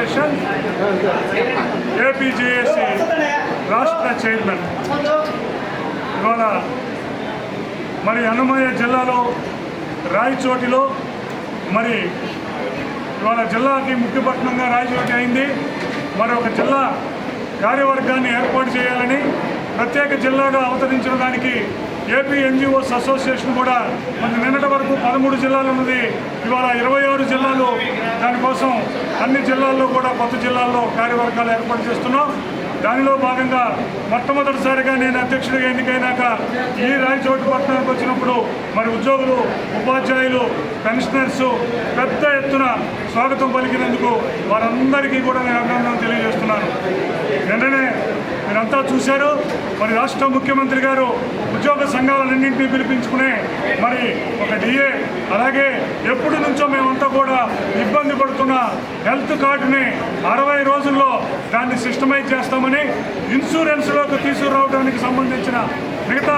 Association APJAC రాష్ట్ర chairman ఇవాళ మరి అన్నమయ్య జిల్లాలో రాయచోటిలో మరి ఇవాళ జిల్లాకి ముఖ్యపట్నంగా రాయచోటి అయింది. మరి ఒక జిల్లా కార్యవర్గాన్ని ఏర్పాటు చేయాలని ప్రత్యేక జిల్లాగా అవతరించిన దానికి ఏపీ ఎన్జిఓస్ అసోసియేషన్ కూడా మరి నిన్నటి వరకు పదమూడు జిల్లాలు ఉన్నది. ఇవాళ ఇరవై ఆరు జిల్లాలు దానికోసం అన్ని జిల్లాల్లో కూడా కొత్త జిల్లాల్లో కార్యవర్గాలు ఏర్పాటు చేస్తున్నాం. దానిలో భాగంగా మొట్టమొదటిసారిగా నేను అధ్యక్షుడిగా ఎన్నికైనాక ఈ రాయచోటి పట్టణానికి వచ్చినప్పుడు మరి ఉద్యోగులు ఉపాధ్యాయులు పెన్షనర్స్ పెద్ద ఎత్తున స్వాగతం పలికినందుకు వారందరికీ కూడా నేను అభినందనలు తెలియజేస్తున్నాను. వెంటనే మీరంతా చూశారు మరి రాష్ట్ర ముఖ్యమంత్రి గారు ఉద్యోగ సంఘాలన్నింటినీ పిలిపించుకునే మరి ఒక డిఏ అలాగే ఎప్పటి నుంచో మేమంతా కూడా ఇబ్బంది పడుతున్న హెల్త్ కార్డుని అరవై రోజుల్లో దాన్ని సిస్టమైజ్ చేస్తామని ఇన్సూరెన్స్లోకి తీసుకురావడానికి సంబంధించిన మిగతా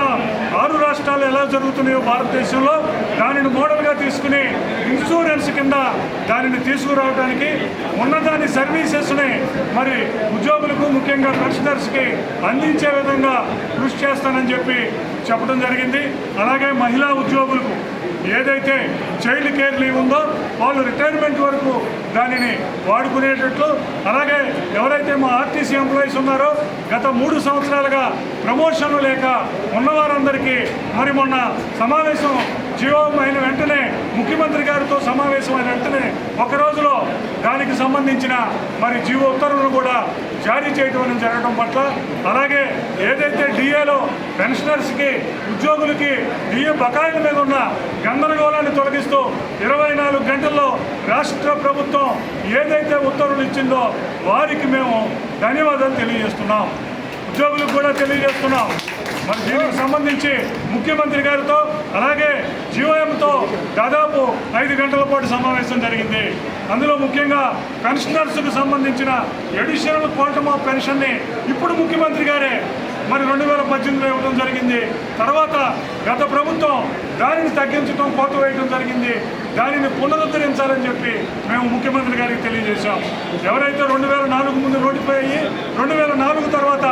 ఆరు రాష్ట్రాలు ఎలా జరుగుతున్నాయో భారతదేశంలో దానిని మోడల్గా తీసుకుని ఇన్సూరెన్స్ కింద దానిని తీసుకురావడానికి ఉన్నదాని సర్వీసెస్ని మరి ఉద్యోగులకు ముఖ్యంగా పెన్షనర్స్కి అందించే విధంగా కృషి చేస్తానని చెప్పి చెప్పడం జరిగింది. అలాగే మహిళా ఉద్యోగులకు ఏదైతే చైల్డ్ కేర్ లీవ్ ఉందో వాళ్ళు రిటైర్మెంట్ వరకు దానిని వాడుకునేటట్లు. అలాగే ఎవరైతే మా ఆర్టీసీ ఎంప్లాయీస్ ఉన్నారో గత మూడు సంవత్సరాలుగా ప్రమోషన్లు లేక ఉన్నవారందరికీ మరి మొన్న సమావేశం జీవో అయిన వెంటనే ముఖ్యమంత్రి గారితో సమావేశమైన వెంటనే ఒక రోజులో దానికి సంబంధించిన మరి జీవో ఉత్తర్వులు కూడా జారీ చేయడం అనేది జరగడం పట్ల అలాగే ఏదైతే డిఏలో పెన్షనర్స్కి ఉద్యోగులకి డిఏ బకాయిల మీద ఉన్న గందరగోళాన్ని తొలగిస్తూ ఇరవై నాలుగు గంటల్లో రాష్ట్ర ప్రభుత్వం ఏదైతే ఉత్తర్వులు ఇచ్చిందో వారికి మేము ధన్యవాదాలు తెలియజేస్తున్నాం. ఉద్యోగులకు కూడా తెలియజేస్తున్నాం. మరి దీనికి సంబంధించి ముఖ్యమంత్రి గారితో అలాగే జీవోఎంతో దాదాపు ఐదు గంటల పాటు సమావేశం జరిగింది. అందులో ముఖ్యంగా పెన్షనర్స్కు సంబంధించిన ఎడిషనల్ క్వాంటమ్ ఆఫ్ పెన్షన్ని ఇప్పుడు ముఖ్యమంత్రి గారే మరి రెండు వేల పద్దెనిమిదిలో ఇవ్వడం జరిగింది. తర్వాత గత ప్రభుత్వం దానిని తగ్గించడం కోత వేయడం జరిగింది. దానిని పునరుద్ధరించాలని చెప్పి మేము ముఖ్యమంత్రి గారికి తెలియజేశాం. ఎవరైతే రెండు వేల నాలుగు ముందు నోటిఫై అయ్యి రెండు వేల నాలుగు తర్వాత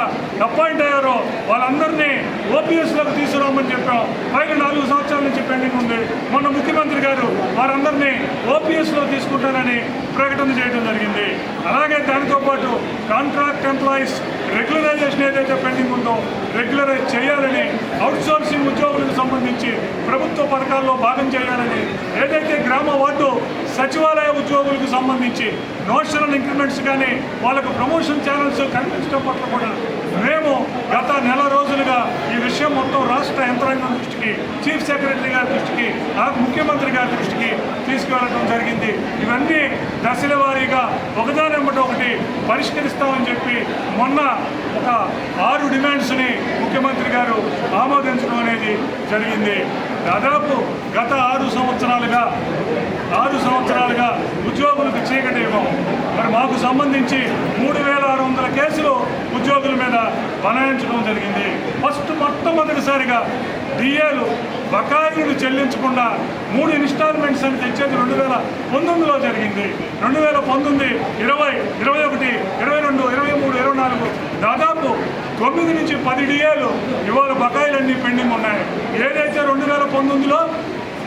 అపాయింట్ అయ్యారో వాళ్ళందరినీ ఓపీఎస్లోకి తీసుకురామని చెప్పాం. పైన నాలుగు సంవత్సరాల నుంచి పెండింగ్ ఉంది. మొన్న ముఖ్యమంత్రి గారు వారందరినీ ఓపీఎస్లో తీసుకుంటానని ప్రకటన చేయడం జరిగింది. అలాగే దానితో పాటు కాంట్రాక్ట్ ఎంప్లాయీస్ రెగ్యులరైజేషన్ ఏదైతే పెండింగ్ ఉందో రెగ్యులరైజ్ చేయాలని అవుట్సోర్సింగ్ ఉద్యోగులకు సంబంధించి ప్రభుత్వ పథకాల్లో భాగం చేయాలని ఏదైతే గ్రామ వార్డు సచివాలయ ఉద్యోగులకు సంబంధించి నోషనల్ ఇంక్రిమెంట్స్ కానీ వాళ్ళకు ప్రమోషన్ ఛానల్స్ కనిపించడం పట్ల కూడా మేము గత నెల రోజులుగా ఈ విషయం మొత్తం రాష్ట్ర యంత్రాంగం దృష్టికి చీఫ్ సెక్రటరీ గారి దృష్టికి ఆ ముఖ్యమంత్రి గారి దృష్టికి తీసుకువెళ్ళడం జరిగింది. ఇవన్నీ దశల వారీగా ఒకదాని ఒకటి పరిష్కరిస్తామని చెప్పి మొన్న ఒక ఆరు డిమాండ్స్ని ముఖ్యమంత్రి గారు ఆమోదించడం అనేది జరిగింది. దాదాపు గత ఆరు సంవత్సరాలుగా ఆరు సంవత్సరాలుగా ఉద్యోగులకు చీకటి ఇవ్వం మరి మాకు సంబంధించి మూడు వేల ఆరు వందల ఉద్యోగుల మీద బనాయించడం జరిగింది. ఫస్ట్ మొట్టమొదటిసారిగా డిఏలు బకాయిలు చెల్లించకుండా మూడు ఇన్స్టాల్మెంట్స్ అని తెచ్చేది రెండు వేల పంతొమ్మిదిలో జరిగింది. రెండు వేల పంతొమ్మిది ఇరవై ఇరవై ఒకటి ఇరవై రెండు ఇరవై మూడు ఇరవై నాలుగు దాదాపు తొమ్మిది నుంచి పది డిఏలు ఇవాళ బకాయిలన్నీ పెండింగ్ ఉన్నాయి. ఏదైతే రెండు వేల పంతొమ్మిదిలో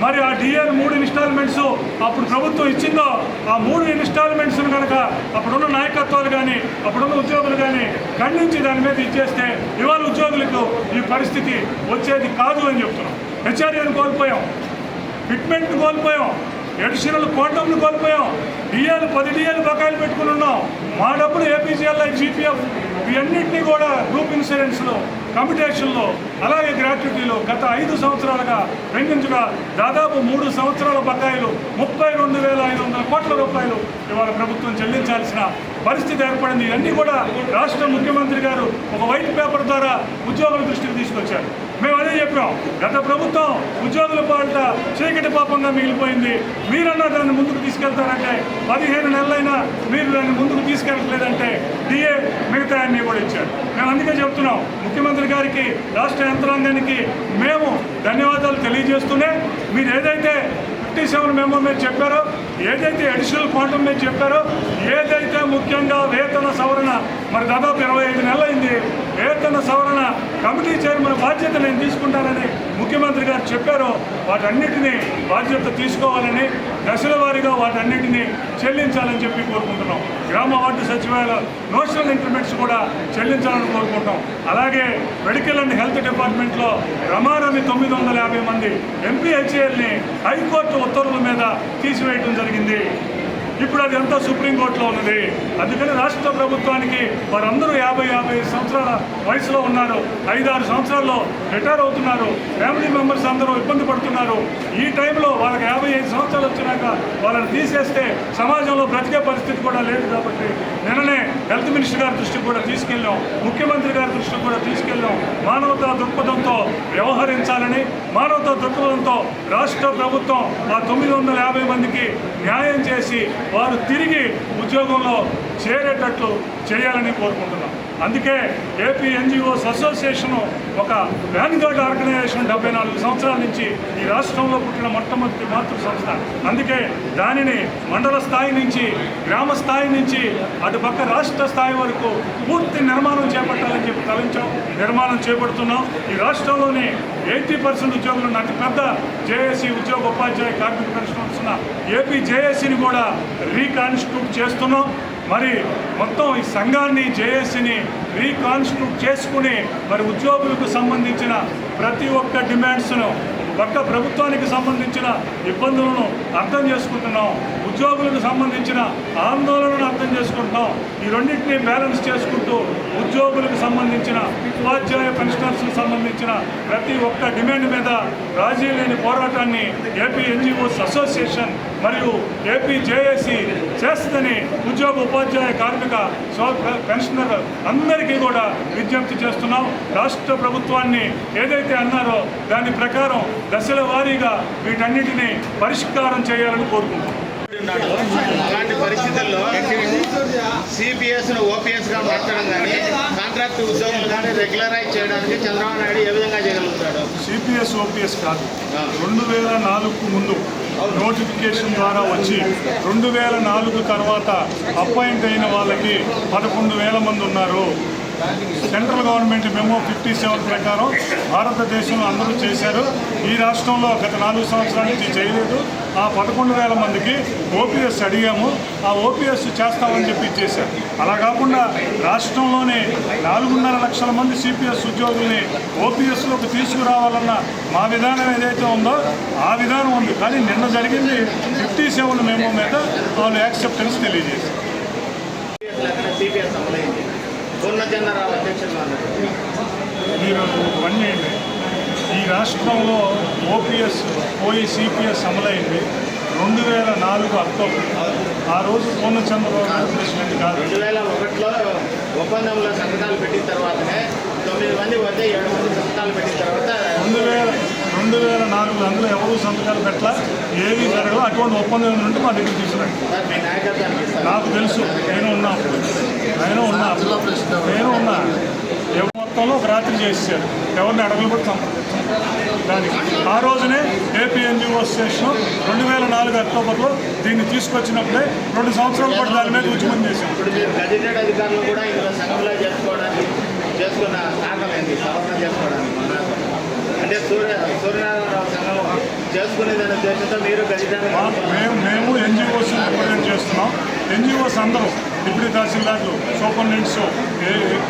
మరి ఆ డిఆర్ మూడు ఇన్స్టాల్మెంట్స్ అప్పుడు ప్రభుత్వం ఇచ్చిందో ఆ మూడు ఇన్స్టాల్మెంట్స్ కనుక అప్పుడున్న నాయకత్వాలు కానీ అప్పుడున్న ఉద్యోగులు కానీ ఖండించి దాని మీద ఇచ్చేస్తే ఇవాళ ఉద్యోగులకు ఈ పరిస్థితి వచ్చేది కాదు అని చెప్తున్నాం. హెచ్ఆర్ఏని కోల్పోయాం. ఫిట్మెంట్ను కోల్పోయాం. ఎడిషనల్ కోటంను కోల్పోయాం. డిఏలు పది డిఏలు బకాయిలు పెట్టుకుని ఉన్నాం. మా డబ్బులు ఏపీసీఎల్ఐ జీపీఎఫ్ ఇవన్నింటినీ కూడా గ్రూప్ ఇన్సూరెన్స్లో కమిటేషన్లో అలాగే గ్రాట్యుటీలో గత ఐదు సంవత్సరాలుగా పెండించగా దాదాపు మూడు సంవత్సరాల బకాయిలు ముప్పై రెండు వేల ఐదు వందల కోట్ల రూపాయలు ఇవాళ ప్రభుత్వం చెల్లించాల్సిన పరిస్థితి ఏర్పడింది. ఇవన్నీ కూడా రాష్ట్ర ముఖ్యమంత్రి గారు ఒక వైట్ పేపర్ ద్వారా ఉద్యోగుల దృష్టికి తీసుకొచ్చారు. మేము అదే చెప్పాం. గత ప్రభుత్వం ఉద్యోగుల పాలిట చీకటి పాపంగా మిగిలిపోయింది. మీరన్నా దాన్ని ముందుకు తీసుకెళ్తారంటే పదిహేను నెలలైనా మీరు దాన్ని ముందుకు తీసుకెళ్ళట్లేదంటే డిఏ మిగతా అన్ని కూడా ఇచ్చారు. మేము అందుకే చెప్తున్నాం ముఖ్యమంత్రి గారికి రాష్ట్ర యంత్రాంగానికి మేము ధన్యవాదాలు తెలియజేస్తూనే మీరు ఏదైతే ఫిఫ్టీ సెవెన్ మెంబర్ మీరు చెప్పారో ఏదైతే అడిషనల్ క్వాంటమ్ మీరు చెప్పారో ఏదైతే ముఖ్యంగా వేతన సవరణ మరి దాదాపు ఇరవై ఐదు నెలలైంది. వేతన సవరణ కమిటీ చైర్మన్ బాధ్యత నేను తీసుకుంటానని ముఖ్యమంత్రి గారు చెప్పారు. వాటన్నిటినీ బాధ్యత తీసుకోవాలని దశల వారీగా వాటన్నిటినీ చెల్లించాలని చెప్పి కోరుకుంటున్నాం. గ్రామ వార్డు సచివాలయ నోషనల్ ఇంక్రిమెంట్స్ కూడా చెల్లించాలని కోరుకుంటాం అలాగే మెడికల్ అండ్ హెల్త్ డిపార్ట్మెంట్లో రమారమి తొమ్మిది వందల యాభై మంది ఎంపీహెచ్ఏల్ని హైకోర్టు ఉత్తర్వుల మీద తీసివేయడం జరిగింది. ఇప్పుడు అది అంతా సుప్రీంకోర్టులో ఉన్నది. అందుకని రాష్ట్ర ప్రభుత్వానికి వారందరూ యాభై యాభై సంవత్సరాల వయసులో ఉన్నారు. ఐదారు సంవత్సరాల్లో రిటైర్ అవుతున్నారు. ఫ్యామిలీ మెంబర్స్ అందరూ ఇబ్బంది పడుతున్నారు. ఈ టైంలో వాళ్ళకి యాభై ఐదు సంవత్సరాలు వచ్చినాక వాళ్ళని తీసేస్తే సమాజంలో బ్రతికే పరిస్థితి కూడా లేదు కాబట్టి నిన్ననే హెల్త్ మినిస్టర్ గారి దృష్టికి కూడా తీసుకెళ్ళాం. ముఖ్యమంత్రి గారి దృష్టికి కూడా తీసుకెళ్ళాం. మానవతా దృక్పథంతో వ్యవహరించాలని మానవతా దృక్పథంతో రాష్ట్ర ప్రభుత్వం ఆ తొమ్మిది వందల యాభై మందికి న్యాయం చేసి వారు తిరిగి ఉద్యోగంలో చేరేటట్లు చేయాలని కోరుకుంటున్నాం. అందుకే ఏపీ ఎన్జిఓస్ అసోసియేషన్ ఒక వ్యాన్గార్డ్ ఆర్గనైజేషన్ డెబ్బై నాలుగు సంవత్సరాల నుంచి ఈ రాష్ట్రంలో పుట్టిన మొట్టమొదటి మాతృ సంస్థ అందుకే దానిని మండల స్థాయి నుంచి గ్రామ స్థాయి నుంచి అటు పక్క రాష్ట్ర స్థాయి వరకు పూర్తి నిర్మాణం చేపట్టాలని చెప్పి తలంచాం నిర్మాణం చేపడుతున్నాం. ఈ రాష్ట్రంలోని ఎయిటీ పర్సెంట్ ఉద్యోగులు ఉన్న అతి పెద్ద జేఏసీ ఉద్యోగ ఉపాధ్యాయ కార్మిక పెన్షన్ వస్తున్న ఏపీ జేఏసీని కూడా రీకాన్స్టిట్యూట్ చేస్తున్నాం. మరి మొత్తం ఈ సంఘాన్ని జేఏసీని రీకాన్స్టిట్యూట్ చేసుకుని మరి ఉద్యోగులకు సంబంధించిన ప్రతి ఒక్క డిమాండ్స్ను పక్క ప్రభుత్వానికి సంబంధించిన ఇబ్బందులను అర్థం చేసుకుంటున్నాం. ఉద్యోగులకు సంబంధించిన ఆందోళనను అర్థం చేసుకుంటున్నాం. ఈ రెండింటినీ బ్యాలెన్స్ చేసుకుంటూ ఉద్యోగులకు సంబంధించిన ఉపాధ్యాయ పెన్షనర్స్కి సంబంధించిన ప్రతి ఒక్క డిమాండ్ మీద రాజీ లేని పోరాటాన్ని ఏపీ ఎన్జిఓస్ అసోసియేషన్ మరియు ఏపీ జేఏసీ చేస్తుందని ఉద్యోగ ఉపాధ్యాయ కార్మిక సో- పెన్షనర్ అందరికీ కూడా విజ్ఞప్తి చేస్తున్నాం. రాష్ట్ర ప్రభుత్వాన్ని ఏదైతే అన్నారో దాని ప్రకారం దశల వారీగా వీటన్నిటిని పరిష్కారం చేయాలని కోరుకుంటున్నాం. అలాంటి పరిస్థితుల్లో సిపిఎస్ను ఓపీఎస్గా మార్చడం కానీ కాంట్రాక్ట్ ఉద్యోగులు కానీ రెగ్యులరైజ్ చేయడానికి చంద్రబాబు నాయుడు ఏ విధంగా చేయగలుగుతాడు? సిపిఎస్ ఓపీఎస్ కాదు. రెండు వేల నాలుగుకు ముందు నోటిఫికేషన్ ద్వారా వచ్చి రెండు వేల నాలుగు తర్వాత అపాయింట్ అయిన వాళ్ళకి పదకొండు వేల మంది ఉన్నారు. Central government memo fifty seven ప్రకారం భారతదేశంలో అందరూ చేశారు. ఈ రాష్ట్రంలో గత నాలుగు సంవత్సరాల నుంచి చేయలేదు. ఆ పదకొండు వేల మందికి ఓపీఎస్ అడిగాము. ఆ ఓపీఎస్ చేస్తామని చెప్పి చేశారు అలా కాకుండా రాష్ట్రంలోనే నాలుగున్నర లక్షల మంది సిపిఎస్ ఉద్యోగుల్ని ఓపీఎస్లోకి తీసుకురావాలన్న మా విధానం ఏదైతే ఉందో ఆ విధానం ఉంది. కానీ నిన్న జరిగింది ఫిఫ్టీ సెవెన్ మెమో మీద వాళ్ళు యాక్సెప్టెన్స్ తెలియజేశారు సిపిఎస్ అమలైంది అధ్యక్షులు మీరు ఇవన్నీ ఈ రాష్ట్రంలో ఓపీఎస్ పోయి సిపిఎస్ అమలైంది రెండు వేల నాలుగు అక్టోబర్. ఆ రోజు పూర్ణచంద్రబాబు నాయుడు ప్రెసిడెంట్ కాదు. రెండు వేల ఒకటిలో ఒప్పందంలో సంతకాలు పెట్టిన తర్వాతనే తొమ్మిది మంది వద్ద ఏడు మంది సంతకాలు పెట్టిన తర్వాత రెండు వేల రెండు వేల నాలుగు అందులో ఎవరు సంతకాలు పెట్టలా? ఏది జరగదు అటువంటి ఒప్పందం నుండి మా దగ్గర తీసుకురండి. నాకు తెలుసు. నేను ఉన్నా. నేను ఉన్నా. నేను ఉన్నా. ఎవరి మొత్తంలో ఒక రాత్రి చేసేసారు ఎవరిని అడగలు కూడా సంప్రదించారు దానికి. ఆ రోజునే ఏపీ ఎన్జిఓ అసోసియేషన్ రెండు వేల నాలుగు అక్టోబర్లో దీన్ని తీసుకొచ్చినప్పుడే రెండు సంవత్సరాల పాటు దాని మీద ఉద్యమం చేశాం. ఇప్పుడు అధికారులు కూడా చేసుకోవడానికి చేసుకున్న కారణం ఏంటి సవరణ చేసుకోవడానికి మన అంటే సూర్య సూర్యనారాయణరావు సంఘం చేసుకునేదనే ఉద్దేశంతో మీరు మేము మేము ఎన్జిఓస్ రిప్రజెంట్ చేస్తున్నాం. ఎన్జిఓస్ అందరూ డిప్యూటీ తహసీల్దార్లు సూపరింటెండెంట్స్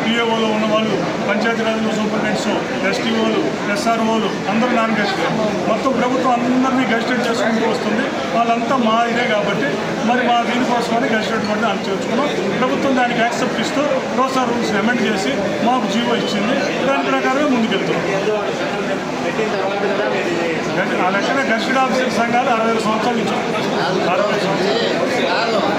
పిఏఓలో ఉన్న వాళ్ళు పంచాయతీరాజ్లో సూపరింటెండెంట్స్ ఎస్టీఓలు ఎస్ఆర్ఓలు అందరూ నాన్ గెస్టెడ్ మొత్తం ప్రభుత్వం అందరినీ గెస్టెడ్ చేసుకుంటూ వస్తుంది. వాళ్ళంతా మా ఇదే కాబట్టి మరి మా దీనికోసమని గెస్టెడ్ కూడా అని చేర్చుకున్నాం. ప్రభుత్వం దానికి యాక్సెప్ట్ ఇస్తూ రోసా రూల్స్ అమెండ్ చేసి మాకు జీవో ఇచ్చింది. దాని ప్రకారమే ముందుకెళ్తున్నాం. ఆ లెక్కన ఆఫీసర్ సంఘాలు అరవై సంవత్సరాలు ఇచ్చాం అరవై సంవత్సరాలు.